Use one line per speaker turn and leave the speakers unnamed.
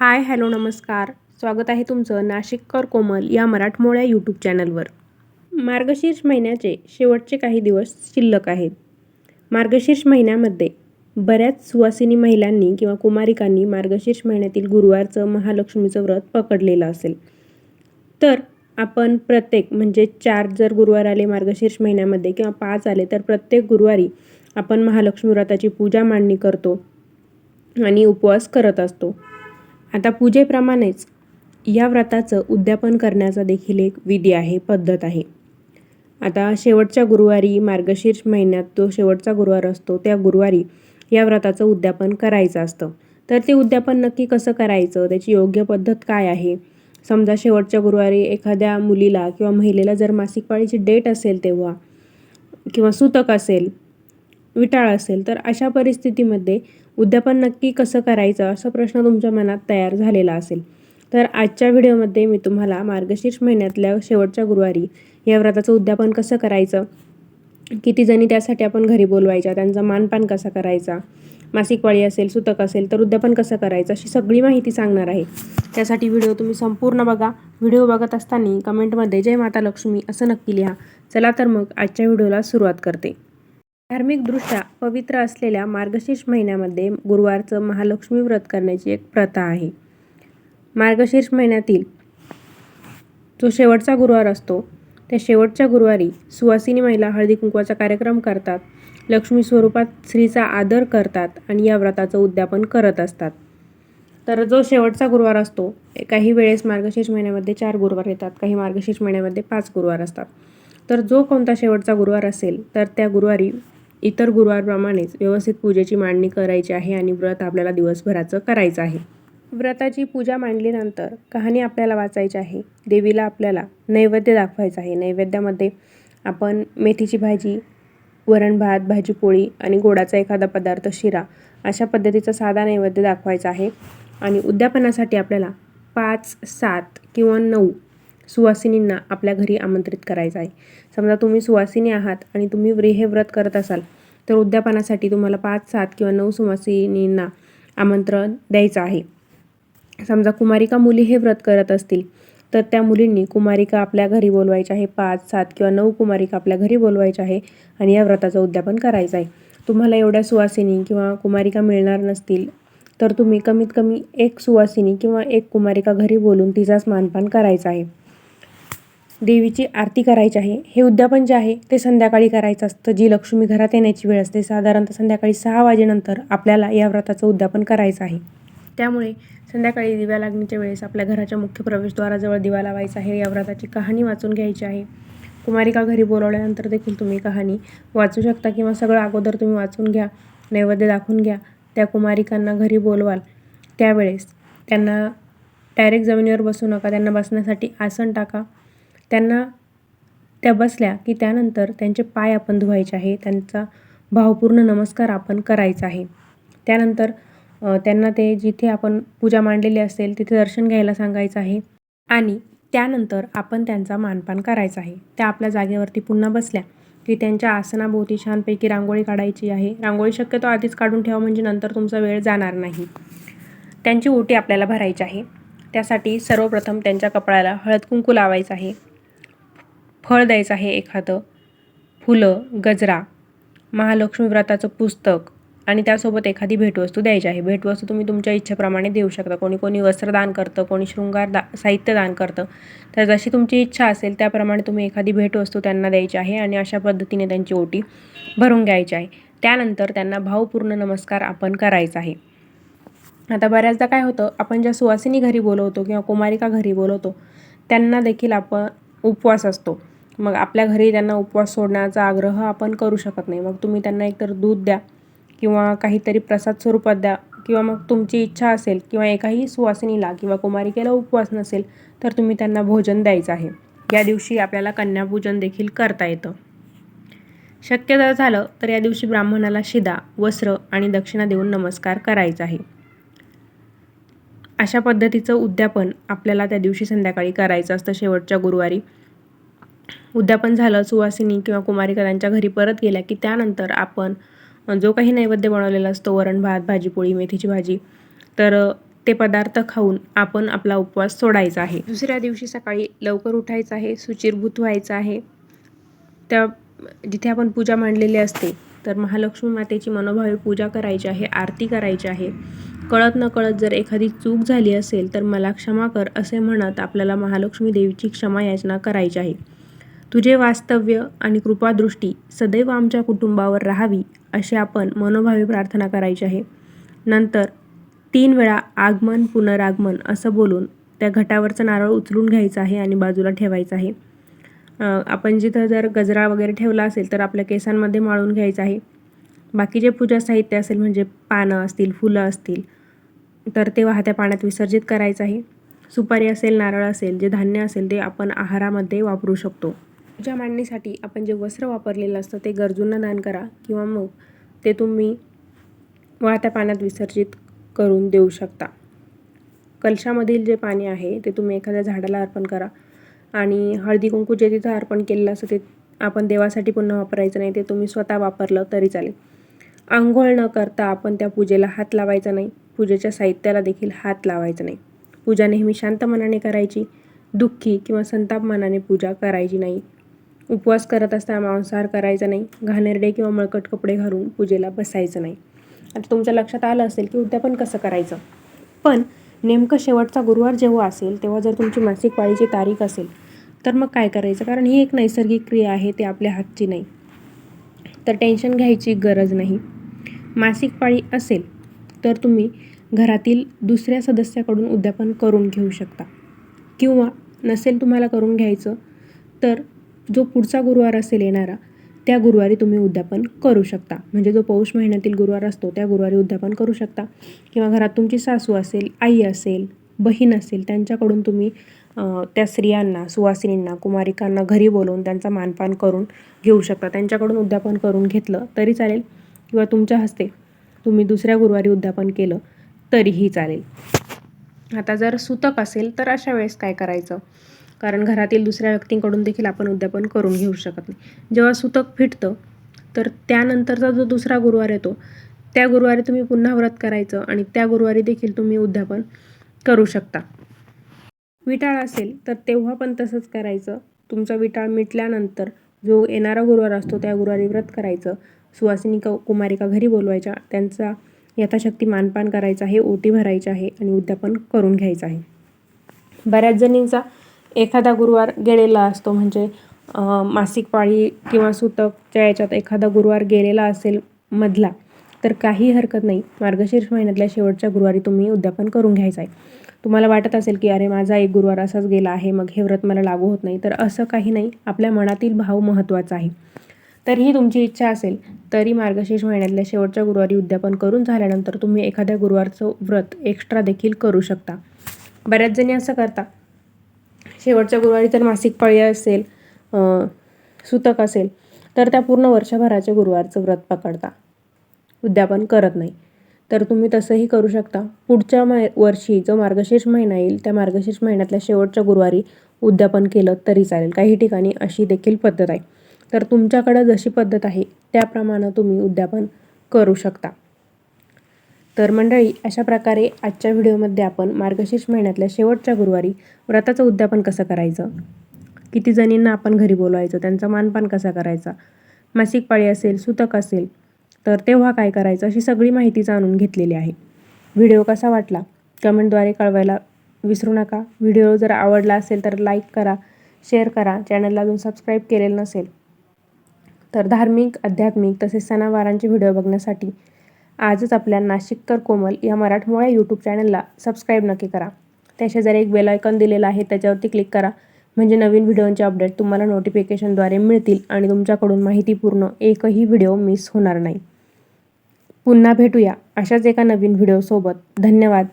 Hi hello नमस्कार. स्वागत आहे तुमचं नाशिककर कोमल या मराठमोळ्या यूट्यूब चॅनलवर. मार्गशीर्ष महिन्याचे शेवटचे काही दिवस शिल्लक आहेत. मार्गशीर्ष महिन्यामध्ये बऱ्याच सुवासिनी महिलांनी किंवा कुमारिकांनी मार्गशीर्ष महिन्यातील गुरुवारचं महालक्ष्मीचं व्रत पकडलेलं असेल. तर आपण प्रत्येक म्हणजे चार जर गुरुवार आले मार्गशीर्ष महिन्यामध्ये किंवा पाच आले तर प्रत्येक गुरुवारी आपण महालक्ष्मी व्रताची पूजा मांडणी करतो आणि उपवास करत असतो. आता पूजेप्रमाणेच या व्रताचं उद्यापन करण्याचा देखील एक विधी आहे पद्धत आहे. आता शेवटच्या गुरुवारी मार्गशीर्ष महिन्यात तो शेवटचा गुरुवार असतो त्या गुरुवारी या व्रताचं उद्यापन करायचं असतं. तर ते उद्यापन नक्की कसं करायचं? त्याची योग्य पद्धत काय आहे? समजा शेवटच्या गुरुवारी एखाद्या मुलीला किंवा महिलेला जर मासिक पाळीची डेट असेल तेव्हा किंवा सुतक असेल विटाळ असेल तर अशा परिस्थितीमध्ये उद्यापन नक्की कसं करायचं असा प्रश्न तुमच्या मनात तयार झालेला असेल. तर आजच्या व्हिडिओमध्ये मी तुम्हाला मार्गशीर्ष महिन्यातल्या शेवटच्या गुरुवारी या व्रताचं उद्यापन कसं करायचं किती जणी त्यासाठी आपण घरी बोलवायच्या त्यांचा मानपान कसा करायचा मासिक पाळी असेल सुतक असेल तर उद्यापन कसं करायचं अशी सगळी माहिती सांगणार आहे. त्यासाठी व्हिडिओ तुम्ही संपूर्ण बघा. व्हिडिओ बघत असताना कमेंटमध्ये जय माता लक्ष्मी असं नक्की लिहा. चला तर मग आजच्या व्हिडिओला सुरुवात करते. धार्मिकदृष्ट्या पवित्र असलेल्या मार्गशीर्ष महिन्यामध्ये गुरुवारचं महालक्ष्मी व्रत करण्याची एक प्रथा आहे. मार्गशीर्ष महिन्यातील जो शेवटचा गुरुवार असतो त्या शेवटच्या गुरुवारी सुवासिनी महिला हळदी कुंकवाचा कार्यक्रम करतात लक्ष्मी स्वरूपात स्त्रीचा आदर करतात आणि या व्रताचं उद्यापन करत असतात. तर जो शेवटचा गुरुवार असतो काही वेळेस मार्गशीर्ष महिन्यामध्ये चार गुरुवार येतात काही मार्गशीर्ष महिन्यामध्ये पाच गुरुवार असतात. तर जो कोणता शेवटचा गुरुवार असेल तर त्या गुरुवारी इतर गुरुवारप्रमाणेच व्यवस्थित पूजेची मांडणी करायची आहे आणि व्रत आपल्याला दिवसभराचं करायचं आहे. व्रताची पूजा मांडलीनंतर कहाणी आपल्याला वाचायची आहे. देवीला आपल्याला नैवेद्य दाखवायचं आहे. नैवेद्यामध्ये आपण मेथीची भाजी वरण भात भाजी पोळी आणि गोडाचा एखादा पदार्थ शिरा अशा पद्धतीचा साधा नैवेद्य दाखवायचा आहे. आणि उद्यापनासाठी आपल्याला पाच सात किंवा नऊ सुवासिनींना आपल्या घरी आमंत्रित करायचं आहे. समजा तुम्ही सुवासिनी आहात आणि तुम्ही व्रे हे व्रत करत असाल तर उद्यापनासाठी तुम्हाला पाच सात किंवा नऊ सुवासिनींना आमंत्रण द्यायचं आहे. समजा कुमारिका मुली हे व्रत करत असतील तर त्या मुलींनी कुमारिका आपल्या घरी बोलवायच्या आहे पाच सात किंवा नऊ कुमारिका आपल्या घरी बोलवायच्या आहे आणि या व्रताचं उद्यापन करायचं आहे. तुम्हाला एवढ्या सुवासिनी किंवा कुमारिका मिळणार नसतील तर तुम्ही कमीत कमी एक सुवासिनी किंवा एक कुमारिका घरी बोलून तिचाच मानपान करायचा आहे. देवीची आरती करायची आहे. हे उद्यापन जे आहे ते संध्याकाळी करायचं असतं. जी लक्ष्मी घरात येण्याची वेळ असते साधारणतः संध्याकाळी सहा वाजेनंतर आपल्याला या व्रताचं उद्यापन करायचं आहे. त्यामुळे संध्याकाळी दिव्या लागणीच्या वेळेस आपल्या घराच्या मुख्य प्रवेशद्वाराजवळ दिवा लावायचा आहे. या व्रताची कहाणी वाचून घ्यायची आहे. कुमारिका घरी बोलवल्यानंतर देखील तुम्ही कहाणी वाचू शकता किंवा सगळं अगोदर तुम्ही वाचून घ्या नैवेद्य दाखवून घ्या. त्या कुमारिकांना घरी बोलवाल. त्यावेळेस त्यांना डायरेक्ट जमिनीवर बसू नका. त्यांना बसण्यासाठी आसन टाका. त्यांना त्या बसल्या की त्यानंतर त्यांचे पाय आपण धुवायचे आहे. त्यांचा भावपूर्ण नमस्कार आपण करायचा आहे. त्यानंतर त्यांना ते जिथे आपण पूजा मांडलेली असेल तिथे दर्शन घ्यायला सांगायचं आहे. आणि त्यानंतर आपण त्यांचा मानपान करायचा आहे. त्या आपल्या जागेवरती पुन्हा बसल्या की त्यांच्या आसनाभोवती छानपैकी रांगोळी काढायची आहे. रांगोळी शक्यतो आधीच काढून ठेवा म्हणजे नंतर तुमचा वेळ जाणार नाही. त्यांची ओटी आपल्याला भरायची आहे. त्यासाठी सर्वप्रथम त्यांच्या कपड्याला हळद कुंकू लावायचं आहे. फळ द्यायचं आहे एखादं. फुलं गजरा महालक्ष्मी व्रताचं पुस्तक आणि त्यासोबत एखादी भेटवस्तू द्यायची आहे. भेटवस्तू तुम्ही तुमच्या इच्छेप्रमाणे देऊ शकता. कोणी कोणी वस्त्र दान करतं कोणी शृंगार दा साहित्य दान करतं. तर जशी तुमची इच्छा असेल त्याप्रमाणे तुम्ही एखादी भेटवस्तू त्यांना द्यायची आहे आणि अशा पद्धतीने त्यांची ओटी भरून घ्यायची आहे. त्यानंतर त्यांना भावपूर्ण नमस्कार आपण करायचा आहे. आता बऱ्याचदा काय होतं आपण ज्या सुवासिनी घरी बोलवतो किंवा कुमारिका घरी बोलवतो त्यांना देखील आपण उपवास असतो. मग आपल्या घरी त्यांना उपवास सोडण्याचा आग्रह आपण करू शकत नाही. मग तुम्ही त्यांना एकतर दूध द्या किंवा काहीतरी प्रसाद स्वरूपात द्या किंवा मग तुमची इच्छा असेल किंवा एकाही सुवासिनीला किंवा कुमारिकेला उपवास नसेल तर तुम्ही त्यांना भोजन द्यायचं आहे. या दिवशी आपल्याला कन्यापूजन देखील करता येतं. शक्य जर झालं तर या दिवशी ब्राह्मणाला शिदा वस्त्र आणि दक्षिणा देऊन नमस्कार करायचा आहे. अशा पद्धतीचं उद्यापन आपल्याला त्या दिवशी संध्याकाळी करायचं असतं शेवटच्या गुरुवारी. उद्यापन झालं सुवासिनी किंवा कुमारीकरांच्या घरी परत गेल्या की त्यानंतर आपण जो काही नैवेद्य बनवलेला असतो वरण भात भाजी पोळी मेथीची भाजी तर ते पदार्थ खाऊन आपण आपला उपवास सोडायचा आहे. दुसऱ्या दिवशी सकाळी लवकर उठायचं आहे सुचिरभूत व्हायचं आहे. त्या जिथे आपण पूजा मांडलेली असते तर महालक्ष्मी मातेची मनोभावे पूजा करायची आहे आरती करायची आहे. कळत न कळत जर एखादी चूक झाली असेल तर मला क्षमा कर असे म्हणत आपल्याला महालक्ष्मी देवीची क्षमा याचना करायची आहे. तुझे वास्तव्य आणि कृपादृष्टी सदैव आमच्या कुटुंबावर राहावी अशी आपण मनोभावी प्रार्थना करायची आहे. नंतर तीन वेळा आगमन पुनरागमन असं बोलून त्या घटावरचं नारळ उचलून घ्यायचं आहे आणि बाजूला ठेवायचं आहे. आपण जिथं जर गजरा वगैरे ठेवला असेल तर आपल्या केसांमध्ये माळून घ्यायचं आहे. बाकी जे पूजा साहित्य असेल म्हणजे पानं असतील फुलं असतील तर ते वाहत्या पाण्यात विसर्जित करायचं आहे. सुपारी असेल नारळ असेल जे धान्य असेल ते आपण आहारामध्ये वापरू शकतो. पूजा मांडणीसाठी आपण जे वस्त्र वापरलेलं असतं ते गरजूंना दान करा किंवा मग ते तुम्ही वाहत्या पाण्यात विसर्जित करून देऊ शकता. कलशामधील जे पाणी आहे ते तुम्ही एखाद्या झाडाला अर्पण करा आणि हळदी कुंकू जे तिथं अर्पण केलेलं असतं ते आपण देवासाठी पुन्हा वापरायचं नाही ते तुम्ही स्वतः वापरलं तरी चालेल. आंघोळ न करता आपण त्या पूजेला हात लावायचा नाही पूजेच्या साहित्याला देखील हात लावायचा नाही. पूजा नेहमी शांत मनाने करायची दुःखी किंवा संताप मनाने पूजा करायची नाही. उपवास करत असताना मांसाहार करायचा नाही घाणेरडे किंवा मळकट कपडे घालून पूजेला बसायचं नाही. आता तुमच्या लक्षात आलं असेल की उद्यापन कसं करायचं? पण नेमकं शेवटचा गुरुवार जेव्हा असेल तेव्हा जर तुमची मासिक पाळीची तारीख असेल तर मग काय करायचं? कारण ही एक नैसर्गिक क्रिया आहे ती आपल्या हातची नाही. तर टेन्शन घ्यायची गरज नाही. मासिक पाळी असेल तर तुम्ही घरातील दुसऱ्या सदस्याकडून उद्यापन करून घेऊ शकता. किंवा नसेल तुम्हाला करून घ्यायचं तर जो पुढचा गुरुवार असेल येणारा त्या गुरुवारी तुम्ही उद्यापन करू शकता. म्हणजे जो पौष महिन्यातील गुरुवार असतो त्या गुरुवारी उद्यापन करू शकता. किंवा घरात तुमची सासू असेल आई असेल बहीण असेल त्यांच्याकडून तुम्ही त्या स्त्रियांना सुवासिनींना कुमारिकांना घरी बोलवून त्यांचा मानपान करून घेऊ शकता. त्यांच्याकडून उद्यापन करून घेतलं तरी चालेल. किंवा तुमच्या हस्ते तुम्ही दुसऱ्या गुरुवारी उद्यापन केलं तरीही चालेल. आता जर सुतक असेल तर अशा वेळेस काय करायचं? कारण घरातील दुसऱ्या व्यक्तींकडून देखील आपण उद्यापन करून घेऊ शकत नाही. जेव्हा सुतक फिटतं तर त्यानंतरचा जो दुसरा गुरुवार येतो त्या गुरुवारी तुम्ही पुन्हा व्रत करायचं आणि त्या गुरुवारी देखील तुम्ही उद्यापन करू शकता. विटाळ असेल तर तेव्हा पण तसंच करायचं. तुमचा विटाळ मिटल्यानंतर जो येणारा गुरुवार असतो त्या गुरुवारी व्रत करायचं. सुवासिनी कुमारिका घरी बोलवायच्या. त्यांचा यथाशक्ती मानपान करायचं आहे ओटी भरायची आहे आणि उद्यापन करून घ्यायचं आहे. बऱ्याच जणींचा एखादा गुरुवार गेलेला असतो म्हणजे मासिक पाळी किंवा सुतकच्या याच्यात एखादा गुरुवार गेलेला असेल मधला तर काही हरकत नाही. मार्गशीर्ष महिन्यातल्या शेवटच्या गुरुवारी तुम्ही उद्यापन करून घ्यायचं आहे. तुम्हाला वाटत असेल की अरे माझा एक गुरुवार असाच गेला आहे मग हे व्रत मला लागू होत नाही. तर असं काही नाही. आपल्या मनातील भाव महत्त्वाचा आहे. तरीही तुमची इच्छा असेल तरी मार्गशीर्ष महिन्यातल्या शेवटच्या गुरुवारी उद्यापन करून झाल्यानंतर तुम्ही एखाद्या गुरुवारचं व्रत एक्स्ट्रा देखील करू शकता. बऱ्याच जणी असं करता. शेवटच्या गुरुवारी जर मासिक पाळी असेल सुतक असेल तर त्या पूर्ण वर्षभराच्या गुरुवारचं व्रत पकडता. उद्यापन करत नाही. तर तुम्ही तसंही करू शकता. पुढच्या मा वर्षी जो मार्गशीर्ष महिना येईल त्या मार्गशीर्ष महिन्यातल्या शेवटच्या गुरुवारी उद्यापन केलं तरी चालेल. काही ठिकाणी अशी देखील पद्धत आहे. तर तुमच्याकडं जशी पद्धत आहे त्याप्रमाणे तुम्ही उद्यापन करू शकता. तर मंडळी अशा प्रकारे आजच्या व्हिडिओमध्ये आपण मार्गशीर्ष महिन्यातल्या शेवटच्या गुरुवारी व्रताचं उद्यापन कसं करायचं? किती जणींना आपण घरी बोलवायचं? त्यांचा मानपान कसा करायचा? मासिक पाळी असेल सुतक असेल तर तेव्हा काय करायचं अशी सगळी माहिती जाणून घेतलेली आहे. व्हिडिओ कसा वाटला? कमेंटद्वारे कळवायला विसरू नका. व्हिडिओ जर आवडला असेल तर लाईक करा शेअर करा. चॅनलला अजून सबस्क्राईब केलेलं नसेल तर धार्मिक आध्यात्मिक तसेच सणावारांचे व्हिडिओ बघण्यासाठी आजच आपल्या नाशिककर कोमल या मराठमोळ्या यूट्यूब चॅनलला सबस्क्राईब नक्की करा. त्या शेजारी एक बेलायकॉन दिलेला आहे त्याच्यावरती क्लिक करा. म्हणजे नवीन व्हिडिओंचे अपडेट तुम्हाला नोटिफिकेशनद्वारे मिळतील आणि तुमच्याकडून माहितीपूर्ण एकही व्हिडिओ मिस होणार नाही. पुन्हा भेटूया अशाच एका नवीन व्हिडिओसोबत धन्यवाद.